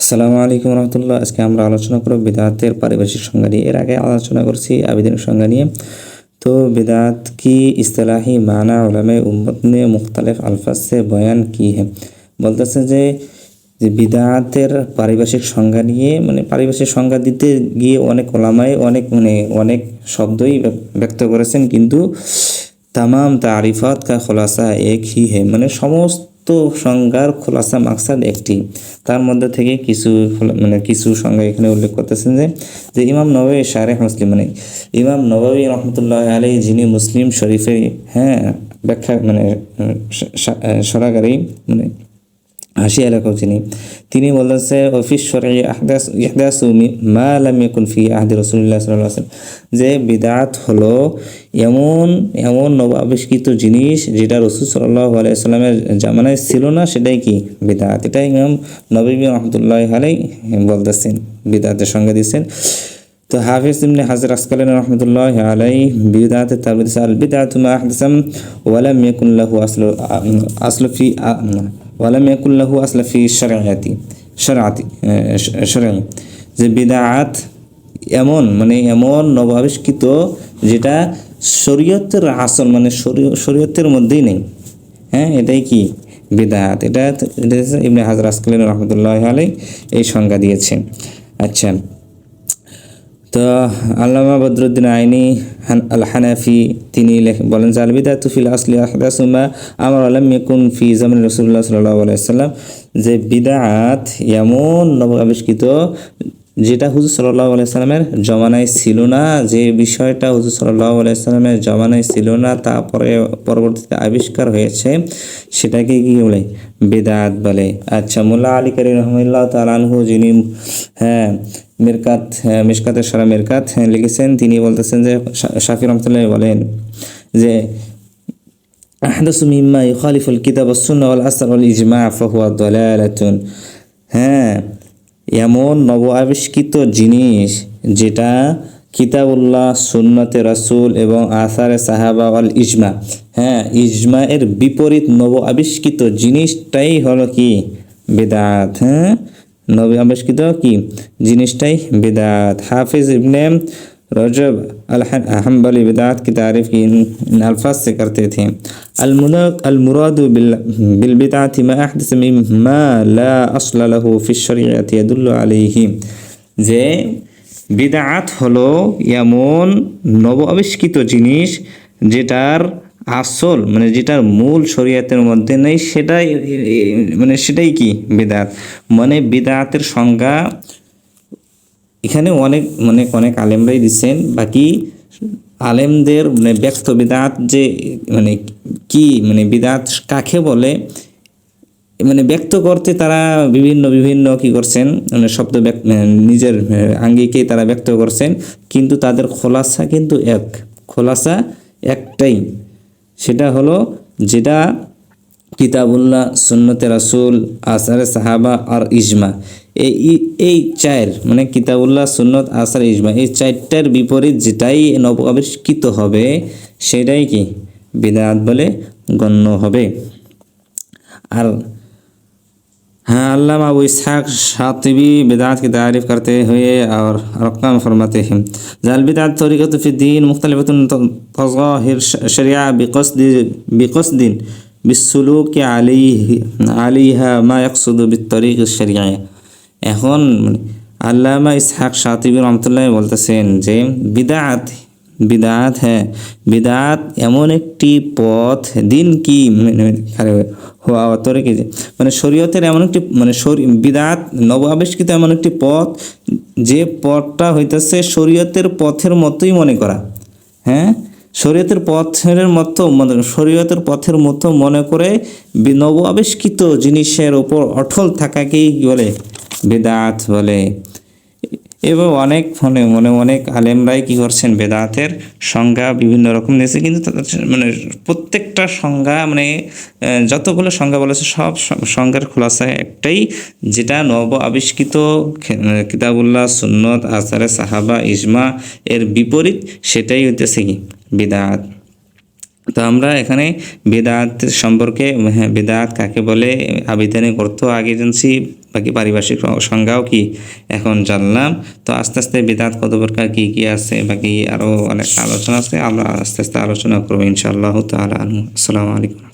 আসসালামু আলাইকুম রহমতুল্লাহ। আজকে আমরা আলোচনা করব বিদাতের পারিভাষিক সংজ্ঞা নিয়ে। এর আগে আলোচনা করছি আবেদনের সংজ্ঞা নিয়ে। তো বিদাত কি ইস্তেলাহি মানা ওলামে উম্মত নে মুখতালেফ আলফাজ সে বয়ান কি হে? বলতেছে যে বিদাতের পারিভাষিক সংজ্ঞা নিয়ে মানে পারিভাষিক সংজ্ঞা দিতে গিয়ে অনেক ওলামায় অনেক মানে অনেক শব্দই ব্যক- ব্যক্ত করেছেন। কিন্তু তামাম তারিফাত কা খোলাসা এক হি হে। মানে সমস্ত সংজ্ঞার খোলাসা মাকসাদ একটি। তার মধ্যে থেকে কিছু মানে কিছু সংজ্ঞা এখানে উল্লেখ করতেছেন যে যে ইমাম নবাবী শারেহ মুসলিম মানে ইমাম নবাবী রহমতুল্লাহ আলী যিনি মুসলিম শরীফে হ্যাঁ ব্যাখ্যা মানে সরাগারেই মানে হাসি এলাকাও তিনি তিনি বলতেছে অফিস সরাই আহদাস ইহদাসু মা ফি আহদি রাসূলুল্লাহ সাল্লাল্লাহু আলাইহি যে বিদাত হলো এমন এমন নব আবিষ্কৃত জিনিস যেটা রসুল সাল্লাল্লাহু আলাইহি সাল্লামের জামানায় ছিল না, সেটাই কি বিদাত? এটা ইমাম নবী রহমতুল্লাহ আলাই বলতেছেন, বিদাতের সঙ্গে দিচ্ছেন তো হাফিজ ইবনে হাজার আসকালানি রহমতুল্লাহ আলাই বিদাতে তাবিদ আল বিদাতু মা আহদাসাম আসলু আসলু ফি ওয়ালাম ইয়াকুন লাহু আসলু ফি শরআতি শরআতি শরআই যে বিদাত এমন মানে এমন নবাবিষ্কৃত যেটা শরীয়তের আসল মানে শরীয়- শরীয়তের মধ্যেই নেই। হ্যাঁ এটাই কি? বিদাত। এটা ইবনে হাজার আসকালানি রহমতুল্লাহ আলাই এই সংজ্ঞা দিয়েছেন আচ্ছা। তো আল্লামা বদরুদ্দিন আইনি আল হানাফি তিনি বলেন যে আলবিদা তুফিল আসলি আহদাসুমা আমার আলম ইয়াকুন ফি জামিন রসুল্লাহ সাল্লাহ আলাইসাল্লাম যে বিদাত এমন নব আবিষ্কৃত যেটা হুজুর সাল্লাহ আলাইসাল্লামের জমানায় ছিল না যে বিষয়টা হুজুর সাল্লাহ আলাইসাল্লামের জমানায় ছিল না তারপরে পরবর্তীতে আবিষ্কার হয়েছে সেটাকে কি বলে? বেদাত বলে। আচ্ছা মোল্লা আলী করি রহমুল্লাহ তালানহু যিনি হ্যাঁ মিরকাত হ্যাঁ, মিশকাতের সারা মিরকাত হ্যাঁ, লিখেছেন তিনি বলতেছেন যে শাফি রহমতুল্লাহ বলেন যে আহদাসু মিম্মা ইউখালিফুল কিতাব আসর ওয়াল ইজমা ফাহুয়া দালালাতুন। হ্যাঁ এমন নব আবিষ্কৃত জিনিস যেটা কিতাবুল্লাহ, সুন্নতে রাসুল এবং আসারে সাহাবা আল ইজমা। হ্যাঁ ইজমা এর বিপরীত নব আবিষ্কৃত জিনিসটাই হলো কি? বেদাত হ্যাঁ? নব আবিষ্কৃত কি? জিনিসটাই বেদাত। হাফিজ ইবনে रजब अलहम्बली बिदात की तारीफ की इन इन अल्फाज से करते थे अलमुनक अलमुराद बिलबिदात मा अहदस मिम्मा ला असल लहु फि शरीयत यदुल्लु अलैहि যে বিদাত হলো এমন নব আবিষ্কৃত জিনিস যেটার আসল মানে যেটার মূল শরীয়তের মধ্যে নেই সেটাই মানে সেটাই কি বিদাত মানে বিদাতের সংজ্ঞা এখানে অনেক মানে অনেক আলেমরাই দিচ্ছেন। বাকি আলেমদের মানে ব্যক্ত বিদাত যে মানে কি মানে বিদাত কাকে বলে? মানে ব্যক্ত করতে তারা বিভিন্ন বিভিন্ন কি করছেন? মানে শব্দ মানে নিজের আঙ্গিকে তারা ব্যক্ত করছেন। কিন্তু তাদের খোলাসা কিন্তু এক। খোলাসা একটাই। সেটা হলো যেটা কিতাবুল্লাহ সুন্নতে রাসূল আসারে সাহাবা আর ইজমা এই ই- এই চার মানে কিতাবুল্লাহ সুন্নত আসার ইজমা এই চারটার বিপরীত যেটাই নব আবিষ্কৃত হবে সেটাই কি বিদাত বলে গণ্য হবে আর हाँ अल्लामा अबू इसहाक शातिबी बिदात की तारीफ़ करते हुए और रकम फरमाते हैं जाल बिदात तरीक़त फ़िद्दीन मुख्तलिफ़ तज़ाहिर शरिया बिकसद बिकसदिन বিসুলুকি আলী আলিহা মা একসুদ বিতরিক শরিয়ায় এখন আল্লামা ইসহাক সাতিবি রহমতুল্লাহ বলতেছেন যে, বিদাত বিদাত হ্যাঁ বিদাত এমন একটি পথ, দিন কি হওয়া অতরে কি মানে শরীয়তের এমন একটি মানে বিদাত নব আবিষ্কৃত এমন একটি পথ, যে পথটা হইতেছে শরীয়তের পথের মতোই মনে করা হ্যাঁ? শরীয়তের পথের মতো মানে শরীয়তের পথের মতো মনে করে নব আবিষ্কৃত জিনিসের ওপর অটল থাকাকেই বলে? বেদাত বলে। এবং অনেক ফোনে মনে অনেক আলেমরাই কি করছেন? বেদাতের সংজ্ঞা বিভিন্ন রকম নিয়েছে কিন্তু মানে প্রত্যেকটা সংজ্ঞা মানে যতগুলো সংজ্ঞা বলেছে, সব সংজ্ঞার খোলাসা একটাই, যেটা নব আবিষ্কৃত কিতাবুল্লাহ, সুন্নত, আসারে সাহাবা, ইজমা এর বিপরীত, সেটাই হইতেছে কি? বিদাত। তো আমরা এখানে বেদাত সম্পর্কে হ্যাঁ বেদাত কাকে বলে আবেদনে অর্থ আগে জানছি, বাকি পারিভাষিক সংজ্ঞাও কি এখন জানলাম। তো আস্তে আস্তে বেদাত কত প্রকার, কী কী আছে, বাকি আরও অনেক আলোচনা আছে, আমরা আস্তে আস্তে আলোচনা করব ইনশাআল্লাহ তালা আসসালামু আলাইকুম।